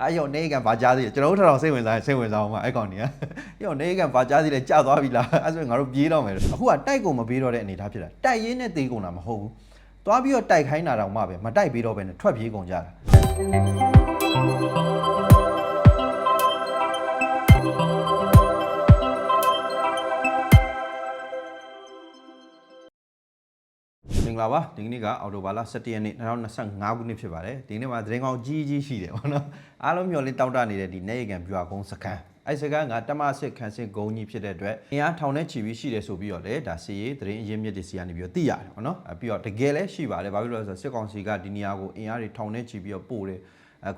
အဲ့ရောနေကန်ဘာကြားသေးလဲကျွန်တော်တို့ထထောင်စိတ်ဝင်စားရင်စိတ်ဝင်စားအောင်ပါအဲ့ကောင်တွေကရောနေကန်ဘာကြားသေးလဲကြာသွားပြီလားအဲ့ဆိုရင်ငါတို့ပြေးတော့မယ်အခုကတိုက်ကုန်မပေးတော့တဲ့အနေထားဖြစ်တာတိုက်ရင်းနဲ့သေးကုန်တာမဟုတ်ဘူးသွားပြီးတော့တိုက်ခိုင်းတာတော့မှပဲမတိုက်ပေးတော့ပဲနဲ့ထွက်ပြေးကုန်ကြတာ င်္ဂလာပါဒီကနေ့ကအော်တိုဘာလ17ရက်နေ့2025ခုနှစ်ဖြစ်ပါတယ်ဒီနေ့မှာသတင်းကောင်းကြီးကြီးရှိတယ်ဗောနော်အားလုံးမျှော်လင့်တောက်တနေတဲ့ဒီနေရကန်ပြွာကုန်းစကန်အဲ့စကန်ကတမစစ်ခန်းစစ်ဂုံကြီးဖြစ်တဲ့အတွက်အင်အားထောင်နဲ့ချီပြီးရှိတယ်ဆိုပြီးတော့လေဒါစီရေးသတင်းအရင်းမြစ်တွေစီကနေပြီးတော့သိရတယ်ဗောနော်အဲ့ပြီးတော့တကယ်လည်းရှိပါတယ်ဘာဖြစ်လို့လဲဆိုတော့စစ်ကောင်စီကဒီနေရာကိုအင်အားတွေထောင်နဲ့ချီပြီးတော့ပို့တယ်အ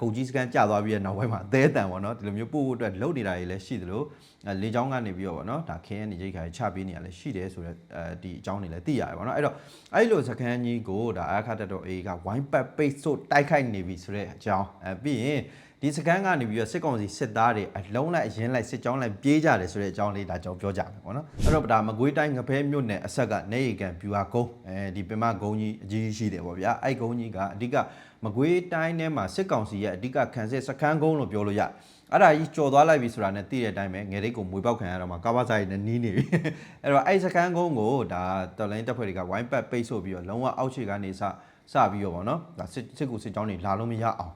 ကုန်ကြီးစကန်ကြာသွားပြီးတဲ့နောက်ပိုင်းမှာအသေးတန်ပေါ့နော်ဒီလိုမျိုးပို့ဖို့အတွက်လုပ်နေတာတွေလည်းရှိသလိုအဲလေချောင်းကနေပြီးတော့ပေါ့နော်ဒါခင်းရနေရိတ်ခါချပေးနေရလည်းရှိတယ်ဆိုတော့အဲဒီအကြောင်းတွေလည်းသိရတယ်ပေါ့နော်အဲ့တော့အဲ့လိုစကန်ကြီးကိုဒါအခါတက်တော့အေးကဝိုင်းပတ်ပိတ်ဆို့တိုက်ခိုက်နေပြီဆိုတဲ့အကြောင်းအဲပြီးရင် ဒီစကန်ကနေပြီးတော့စစ်ကောင်စီစစ်သားတွေအလုံးလိုက်အရင်လိုက်စစ်ကြောင်းလိုက်ပြေးကြတယ်ဆိုတဲ့အကြောင်းလေးဒါကြောင့်ပြောကြမယ်ပေါ့နော်အဲ့တော့ဒါမကွေးတိုင်းငပဲမြို့နယ်အဆက်ကနေရီကန်ဗျူဟာကုန်းအဲဒီပင်မကုန်းကြီးအကြီးကြီးရှိတယ်ပေါ့ဗျာအဲ့ကုန်းကြီးကအဓိကမကွေးတိုင်းထဲမှာစစ်ကောင်စီရဲ့အဓိကခံစစ်စခန်းကုန်းလို့ပြောလို့ရအဲ့ဒါကြီးကြော်သွားလိုက်ပြီဆိုတာနဲ့သိတဲ့အတိုင်းပဲငယ်ရိတ်ကိုမွေပေါက်ခံရတော့မှကာဘာစာရီနဲ့နီးနေပြီအဲ့တော့အဲ့စခန်းကုန်းကိုဒါတော်လိုင်းတပ်ဖွဲ့တွေကဝိုင်းပတ်ပိတ်ဆို့ပြီးတော့လုံးဝအောက်ခြေကနေစစပြီးတော့ဗောနော်ဒါစစ်စစ်ကူစစ်ကြောင်းတွေလာလို့မရအောင်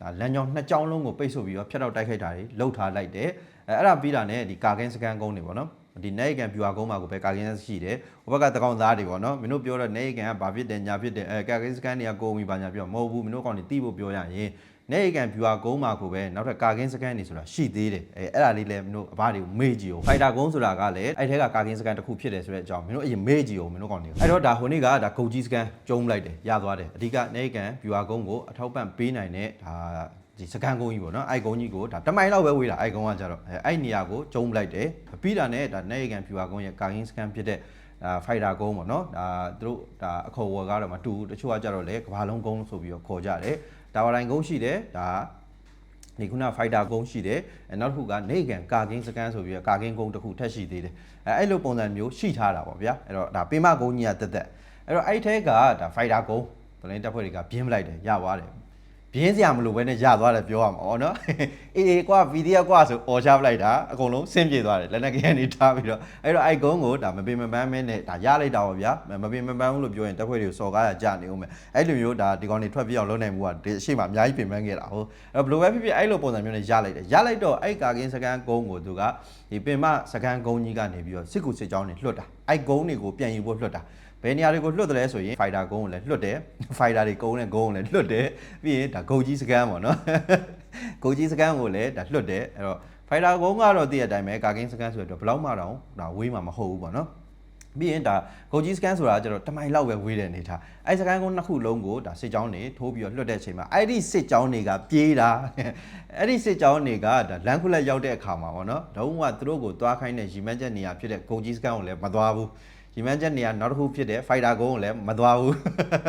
ဒါလမ်းကြောင်းနှစ်ကြောင်းလုံးကိုပိတ်ဆို့ပြီးတော့ဖျက်တော့တိုက်ခိုက်တာတွေလှုပ်ထားလိုက်တယ်အဲအဲ့ဒါပြီးတာနဲ့ဒီကာကင်းစကန်ကုန်းတွေပေါ့နော်ဒီနေကန်ပြူဟာကုန်းမှာကိုပဲကာကင်းရှိတယ်ဟိုဘက်ကတကောင်သားတွေပေါ့နော်မင်းတို့ပြောတော့နေကန်ကဘာဖြစ်တယ်ညာဖြစ်တယ်အဲကာကင်းစကန်တွေကကိုုံပြီဘာညာပြောမဟုတ်ဘူးမင်းတို့ကောင်တွေတီးဖို့ပြောရရင် နေကန်ပြူဟာကုန်းမှာကိုပဲနောက်ထပ်ကာကင်းစကန်တွေဆိုတာရှိသေးတယ်အဲအဲ့ဒါလေးလည်းမင်းတို့အဘတွေကိုမေ့ကြည့်အောင်ဖိုက်တာကုန်းဆိုတာကလည်းအဲ့ထဲကကာကင်းစကန်တစ်ခုဖြစ်တယ်ဆိုတဲ့အကြောင်းမင်းတို့အရင်မေ့ကြည့်အောင်မင်းတို့ကောင်တွေအဲ့တော့ဒါဟိုနေ့ကဒါဂုတ်ကြီးစကန်ကျုံးလိုက်တယ်ရသွားတယ်အဓိကနေကန်ပြူဟာကုန်းကိုအထောက်ပံ့ပေးနိုင်တဲ့ဒါဒီစကန်ကုန်းကြီးပေါ့နော်အဲ့ကုန်းကြီးကိုဒါတမိုင်လောက်ပဲဝေးတာအဲ့ကုန်းကကြတော့အဲအဲ့နေရာကိုကျုံးလိုက်တယ်ပြီးတာနဲ့ဒါနေရကန်ဖြူပါကုန်းရဲ့ကာကင်းစကန်ဖြစ်တဲ့အာဖိုက်တာကုန်းပေါ့နော်ဒါသူတို့ဒါအခေါ်ဝေါ်ကတော့မတူဘူးတချို့ကကြတော့လေကဘာလုံးကုန်းဆိုပြီးတော့ခေါ်ကြတယ် ဒါဝတိုင်းကုန်းရှိတယ်ဒါဒီခုနဖိုက်တာကုန်းရှိတယ်အဲနောက်တစ်ခုကနေကန်ကာကင်းစကန်ဆိုပြီးတော့ကာကင်းကုန်းတစ်ခုထပ်ရှိသေးတယ်အဲအဲ့လိုပုံစံမျိုးရှိထားတာပေါ့ဗျာအဲ့တော့ဒါပေမကုန်းကြီးကတက်တက်အဲ့တော့အဲ့ထဲကဒါဖိုက်တာကုန်းဗလင်းတပ်ဖွဲ့တွေကပြင်းပလိုက်တယ်ရသွားတယ် ပြင်းစရာမလိုဘဲနဲ့ရသွားတယ်ပြောရမှာ哦နော်အေးအေးကွာဗီဒီယိုကွာဆိုអော်ချပလိုက်တာအကုန်လုံးဆင်းပြေသွားတယ်လက်နက်ကနေထားပြီးတော့အဲ့တော့အိုက်ကုန်းကိုဒါမပင်မပန်းမင်းနဲ့ဒါရလိုက်တာပါဗျာမပင်မပန်းဘူးလို့ပြောရင်တပ်ဖွဲ့တွေကိုစော်ကားရကြနေဦးမယ်အဲ့လိုမျိုးဒါဒီကောင်တွေထွက်ပြေးအောင်လုပ်နိုင်မှုကဒီအရှိမအများကြီးပင်ပန်းခဲ့တာဟုတ်အဲ့တော့ဘယ်လိုပဲဖြစ်ဖြစ်အဲ့လိုပုံစံမျိုးနဲ့ရလိုက်တယ်ရလိုက်တော့အဲ့ကာကင်းစကန်ကုန်းကိုသူကဒီပင်မစကန်ကုန်းကြီးကနေပြီးတော့စစ်ကူစစ်ကြောင်းတွေလွှတ်တာအဲ့ကုန်းတွေကိုပြန်ယူဖို့လွှတ်တာ ဘယ်နေရာတွေကိုလွှတ်တယ်လဲဆိုရင်ဖိုက်တာကုန်းကိုလည်းလွှတ်တယ်ဖိုက်တာတွေကုန်းနဲ့ကုန်းကိုလည်းလွှတ်တယ်ပြီးရင်ဒါဂုတ်ကြီးစကန်ပေါ့နော်ဂုတ်ကြီးစကန်ကိုလည်းဒါလွှတ်တယ်အဲ့တော့ဖိုက်တာကုန်းကတော့တည့်တဲ့အတိုင်းပဲကာကင်းစကန်ဆိုတော့ဘယ်လောက်မှတော့ဒါဝေးမှာမဟုတ်ဘူးပေါ့နော်ပြီးရင်ဒါဂုတ်ကြီးစကန်ဆိုတာကျတော့တမိုင်လောက်ပဲဝေးတဲ့အနေထားအဲ့စကန်ကုန်းနှစ်ခုလုံးကိုဒါစစ်ကြောင်းတွေထိုးပြီးတော့လွှတ်တဲ့အချိန်မှာအဲ့ဒီစစ်ကြောင်းတွေကပြေးတာအဲ့ဒီစစ်ကြောင်းတွေကဒါလမ်းခုလက်ရောက်တဲ့အခါမှာပေါ့နော်လုံးဝသူတို့ကိုသွားခိုင်းတဲ့ရီမန်းချက်နေရာဖြစ်တဲ့ဂုတ်ကြီးစကန်ကိုလည်းမသွားဘူး ဒီမန်ချက်နေရာနောက်တစ်ခုဖြစ်တဲ့ fighter ကုန်းကိုလည်းမသွားဘူး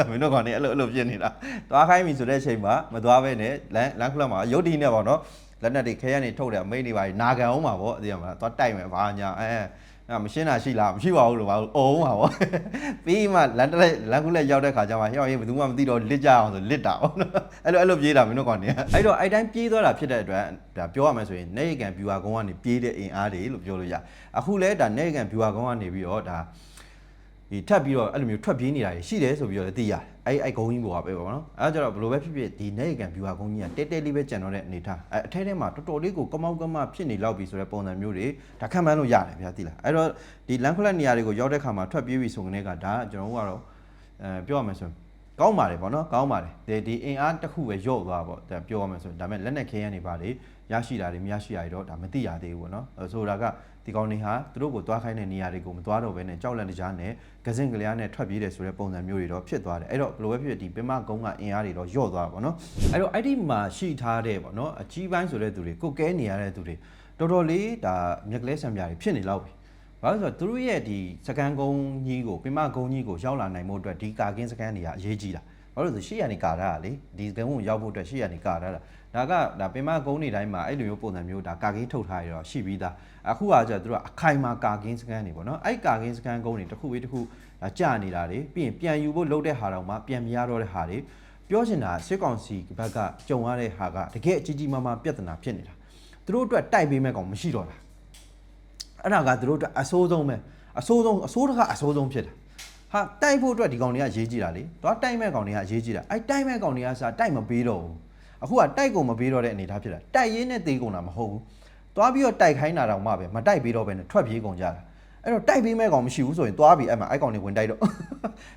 မင်းတို့ကောင်နေအဲ့လိုအဲ့လိုဖြစ်နေတာသွားခိုင်းပြီဆိုတဲ့အချိန်မှာမသွားဘဲနဲ့လမ်းလမ်းခလမှာရုတ်တီနဲ့ပေါ့နော်လက်နက်တွေခဲရနေထုတ်တယ်အမိတ်တွေပါနာခံအောင်ပါပေါ့အဲ့ဒီမှာသွားတိုက်မယ်ဘာညာအဲအဲမရှင်းတာရှိလားမရှိပါဘူးလို့ပါအုံးပါပေါ့ပြီးမှလမ်းတက်လက်လမ်းခုလက်ရောက်တဲ့ခါကျမှဟျောက်ရင်ဘယ်သူမှမသိတော့လစ်ကြအောင်ဆိုလစ်တာပေါ့နော်အဲ့လိုအဲ့လိုပြေးတာမင်းတို့ကောင်နေအဲ့တော့အဲ့တိုင်းပြေးသွားတာဖြစ်တဲ့အတွက်ဒါပြောရမယ်ဆိုရင်နေရကန်ဗျူဟာကုန်းကနေပြေးတဲ့အင်အားတွေလို့ပြောလို့ရအခုလဲဒါနေရကန်ဗျူဟာကုန်းကနေပြီးတော့ဒါ ဒီထပ်ပြီးတော့အဲ့လိုမျိုးထွက်ပြေးနေတာတွေရှိတယ်ဆိုပြီးတော့လည်းသိရတယ်အဲ့အဲ့ဂုံကြီးပေါ်ပါပဲပေါ့နော်အဲ့ဒါကြတော့ဘယ်လိုပဲဖြစ်ဖြစ်ဒီနေကန်ဗျူဟာဂုံကြီးကတဲတဲလေးပဲကြံတော့တဲ့အနေထားအဲ့အထဲထဲမှာတော်တော်လေးကိုကမောက်ကမဖြစ်နေလောက်ပြီဆိုတဲ့ပုံစံမျိုးတွေဒါခံမှန်းလို့ရတယ်ဗျာသိလားအဲ့တော့ဒီလန်ခလက်နေရာတွေကိုရောက်တဲ့ခါမှာထွက်ပြေးပြီဆိုတဲ့ကဒါကကျွန်တော်တို့ကတော့အဲပြောရမယ်ဆိုရင် ကောင်းပါတယ်ပေါ့နော်ကောင်းပါတယ်ဒီဒီအင်အားတစ်ခုပဲရော့သွားပေါ့ဒါပြောရမယ်ဆိုရင်ဒါပေမဲ့လက်နက်ခဲရန်တွေပါလေရရှိတာတွေမရရှိတာတွေတော့ဒါမသိရသေးဘူးပေါ့နော်အဲဆိုတာကဒီကောင်တွေဟာသူတို့ကိုသွားခိုင်းတဲ့နေရာတွေကိုမသွားတော့ဘဲနဲ့ကြောက်လန့်တကြားနဲ့ကစင်ကလျားနဲ့ထွက်ပြေးတယ်ဆိုတဲ့ပုံစံမျိုးတွေတော့ဖြစ်သွားတယ်အဲ့တော့ဘယ်လိုပဲဖြစ်ဖြစ်ဒီပင်မကုန်းကအင်အားတွေတော့ရော့သွားတာပေါ့နော်အဲ့တော့အဲ့ဒီမှာရှိထားတဲ့ပေါ့နော်အကြီးပိုင်းဆိုတဲ့သူတွေကိုကဲနေရတဲ့သူတွေတော်တော်လေးဒါမြက်ကလေးဆံပြားတွေဖြစ်နေလောက်ပြီ ဘာလို့လဲဆိုတော့သူတို့ရဲ့ဒီစကန်ကုန်းကြီးကိုပင်မကုန်းကြီးကိုရောက်လာနိုင်မှုအတွက်ဒီကာကင်းစကန်တွေကအရေးကြီးတာဘာလို့လဲဆိုရှေ့ရနေကာထားတာလေဒီစကန်ကုန်းကိုရောက်ဖို့အတွက်ရှေ့ရနေကာထားတာဒါကဒါပင်မကုန်းတွေတိုင်းမှာအဲ့လိုမျိုးပုံစံမျိုးဒါကာကင်းထုတ်ထားရတော့ရှိပြီးသားအခုကကျတော့သူတို့ကအခိုင်မာကာကင်းစကန်တွေပေါ့နော်အဲ့ကာကင်းစကန်ကုန်းတွေတစ်ခုပြီးတစ်ခုဒါကြာနေတာတွေပြီးရင်ပြန်ယူဖို့လုပ်တဲ့ဟာတော့မှပြန်မရတော့တဲ့ဟာတွေပြောချင်တာစစ်ကောင်စီဘက်ကကြုံရတဲ့ဟာကတကယ်အကြီးကြီးမားမားပြဿနာဖြစ်နေတာသူတို့အတွက်တိုက်ပေးမဲ့ကောင်မရှိတော့တာ အဲ့ဒါကသူတို့အတွက်အဆိုးဆုံးပဲအဆိုးဆုံးအဆိုးတကအဆိုးဆုံးဖြစ်တာဟာတိုက်ဖို့အတွက်ဒီကောင်တွေကရေးကြည့်တာလေသွားတိုက်မဲ့ကောင်တွေကရေးကြည့်တာအဲ့တိုက်မဲ့ကောင်တွေကစားတိုက်မပေးတော့ဘူးအခုကတိုက်ကုန်မပေးတော့တဲ့အနေအထားဖြစ်တာတိုက်ရင်းနဲ့သေးကုန်တာမဟုတ်ဘူးသွားပြီးတော့တိုက်ခိုင်းတာတော့မှပဲမတိုက်ပေးတော့ပဲနဲ့ထွက်ပြေးကုန်ကြတာအဲ့တော့တိုက်ပေးမဲ့ကောင်မရှိဘူးဆိုရင်သွားပြီးအဲ့မှာအဲ့ကောင်တွေဝင်တိုက်တော့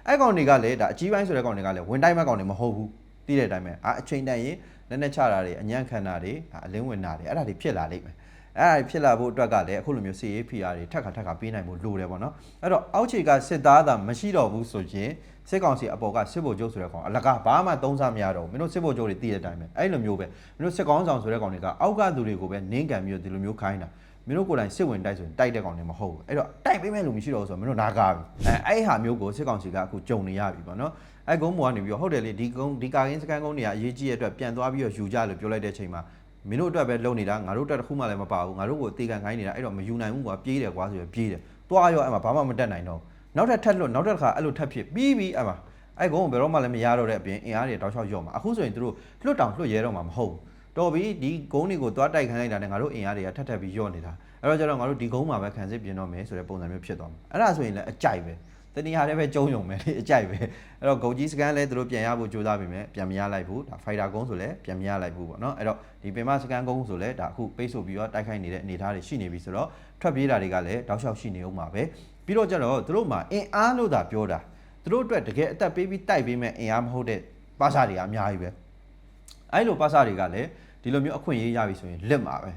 အဲ့ကောင်တွေကလည်းဒါအကြီးပိုင်းဆိုတဲ့ကောင်တွေကလည်းဝင်တိုက်မဲ့ကောင်တွေမဟုတ်ဘူးသိတဲ့အတိုင်းပဲအာအချိန်တန်ရင်လက်နဲ့ချတာတွေအညံ့ခံတာတွေအာအလင်းဝင်တာတွေအဲ့ဒါတွေဖြစ်လာလိမ့်မယ် အဲ့ဒါတွေဖြစ်လာဖို့အတွက်ကလည်းအခုလိုမျိုး CAPR တွေထက်ခါထက်ခါပေးနိုင်ဖို့လိုတယ်ပေါ့နော်အဲ့တော့အောက်ခြေကစစ်သားသာမရှိတော့ဘူးဆိုရင်စစ်ကောင်စီအပေါ်ကစစ်ဗိုလ်ချုပ်ဆိုတဲ့ကောင်အလကားဘာမှသုံးစားမရတော့ဘူးမင်းတို့စစ်ဗိုလ်ချုပ်တွေသိတဲ့အတိုင်းပဲအဲ့လိုမျိုးပဲမင်းတို့စစ်ကောင်းဆောင်ဆိုတဲ့ကောင်တွေကအောက်ကသူတွေကိုပဲနင်းကန်ပြီးတော့ဒီလိုမျိုးခိုင်းတာမင်းတို့ကိုယ်တိုင်စစ်ဝင်တိုက်ဆိုရင်တိုက်တဲ့ကောင်တွေမဟုတ်ဘူးအဲ့တော့တိုက်ပေးမဲ့လူမရှိတော့ဘူးဆိုတော့မင်းတို့နာကားပြီအဲအဲ့ဟာမျိုးကိုစစ်ကောင်စီကအခုကြုံနေရပြီပေါ့နော်အဲ့ကုန်းပေါ်ကနေပြီးတော့ဟုတ်တယ်လေဒီကုန်းဒီကာကင်းစကန်ကုန်းတွေကအရေးကြီးတဲ့အတွက်ပြန်သွားပြီးတော့ယူကြလို့ပြောလိုက်တဲ့အချိန်မှာ မင်းတို့အတွက်ပဲလုံနေတာငါတို့အတွက်တစ်ခုမှလည်းမပါဘူးငါတို့ကိုတေကန်ခိုင်းနေတာအဲ့တော့မယူနိုင်ဘူးကွာပြေးတယ်ကွာဆိုရပြေးတယ်သွားရောအဲ့မှာဘာမှမတက်နိုင်တော့ဘူးနောက်ထပ်ထက်လွတ်နောက်ထပ်တစ်ခါအဲ့လိုထပ်ဖြစ်ပြီးပြီးအဲ့မှာအဲ့ကုန်းကိုဘယ်တော့မှလည်းမရတော့တဲ့အပြင်အင်အားတွေတောက်လျှောက်ရော့မှာအခုဆိုရင်တို့လွတ်တောင်လွတ်ရဲတော့မှာမဟုတ်ဘူးတော်ပြီဒီကုန်းတွေကိုသွားတိုက်ခိုင်းလိုက်တာနဲ့ငါတို့အင်အားတွေကထပ်ထပ်ပြီးရော့နေတာအဲ့တော့ကျတော့ငါတို့ဒီကုန်းမှာပဲခံစစ်ပြင်တော့မယ်ဆိုတဲ့ပုံစံမျိုးဖြစ်သွားမှာအဲ့ဒါဆိုရင်လည်းအကြိုက်ပဲ တနည်းအားလည်းပဲကျုံယုံမယ်လေအကြိုက်ပဲအဲ့တော့ဂုတ်ကြီးစကန်လည်းသူတို့ပြန်ရဖို့ကြိုးစားပြီမယ်ပြန်မရလိုက်ဘူးဒါဖိုက်တာကုန်းဆိုလည်းပြန်မရလိုက်ဘူးပေါ့နော်အဲ့တော့ဒီပင်မစကန်ကုန်းဆိုလည်းဒါအခုပိတ်ဆို့ပြီးတော့တိုက်ခိုက်နေတဲ့အနေအထားတွေရှိနေပြီဆိုတော့ထွက်ပြေးတာတွေကလည်းတောက်လျှောက်ရှိနေဦးမှာပဲပြီးတော့ကျတော့သူတို့မှာအင်အားလို့သာပြောတာသူတို့အတွက်တကယ်အသက်ပေးပြီးတိုက်ပေးမဲ့အင်အားမဟုတ်တဲ့ပါစာတွေကအများကြီးပဲအဲ့လိုပါစာတွေကလည်းဒီလိုမျိုးအခွင့်အရေးရပြီဆိုရင်လက်မှာပဲ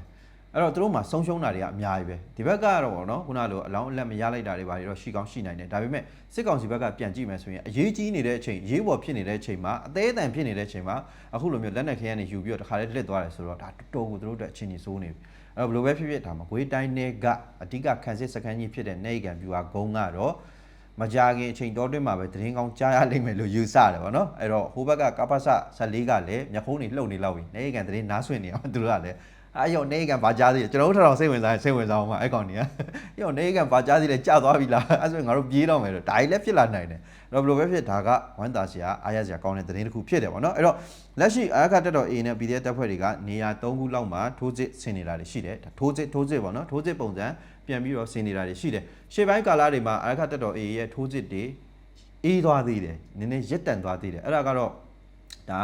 အဲ့တော့သူတို့မှာဆုံးရှုံးတာတွေကအများကြီးပဲဒီဘက်ကတော့ဗောနော်ခုနလိုအလောင်းအလက်မရလိုက်တာတွေဘာတွေတော့ရှိကောင်းရှိနိုင်တယ်ဒါပေမဲ့စစ်ကောင်စီဘက်ကပြန်ကြည့်မယ်ဆိုရင်အရေးကြီးနေတဲ့အချိန်ရေးပေါ်ဖြစ်နေတဲ့အချိန်မှာအသေးအတန်ဖြစ်နေတဲ့အချိန်မှာအခုလိုမျိုးလက်နက်ခဲရနေယူပြီးတော့တခါလေးလက်သွားတယ်ဆိုတော့ဒါတော်တော်ကိုသူတို့အတွက်အချင်းကြီးစိုးနေပြီအဲ့တော့ဘယ်လိုပဲဖြစ်ဖြစ်ဒါမှာဂွေးတိုင်းနယ်ကအဓိကခန်းစစ်စခန်းကြီးဖြစ်တဲ့နေကန်ပြူဟာဂုံကတော့မကြခင်အချိန်တော်တွင်းမှာပဲသတင်းကောင်းကြားရလိမ့်မယ်လို့ယူဆတယ်ဗောနော်အဲ့တော့ဟိုဘက်ကကပ္ပစ14ကလည်းမျက်ခုံးတွေလှုပ်နေလောက်ပြီနေကန်သတင်းနားဆွင့်နေအောင်သူတို့ကလည်း အဲ့ရောနေကန်ဘာကြားသေးလဲကျွန်တော်တို့ထထောင်စိတ်ဝင်စားရင်စိတ်ဝင်စားအောင်ပါအဲ့ကောင်တွေကရောနေကန်ဘာကြားသေးလဲကြာသွားပြီလားအဲ့ဆိုရင်ငါတို့ပြေးတော့မယ်လို့ဒါကြီးလည်းဖြစ်လာနိုင်တယ်အဲ့တော့ဘယ်လိုပဲဖြစ်ဒါကဝမ်းသာစရာအားရစရာကောင်းတဲ့သတင်းတစ်ခုဖြစ်တယ်ဗောနော်အဲ့တော့လက်ရှိအာခတက်တော် A နဲ့ PDF တပ်ဖွဲ့တွေကနေရာ3ခုလောက်မှာထိုးစစ်ဆင်နေတာတွေရှိတယ်ဒါထိုးစစ်ထိုးစစ်ဗောနော်ထိုးစစ်ပုံစံပြန်ပြီးတော့ဆင်နေတာတွေရှိတယ်ရှေ့ပိုင်းကာလတွေမှာအာခတက်တော် A ရဲ့ထိုးစစ်တွေအေးသွားသေးတယ်နည်းနည်းရက်တန်သွားသေးတယ်အဲ့ဒါကတော့ဒါ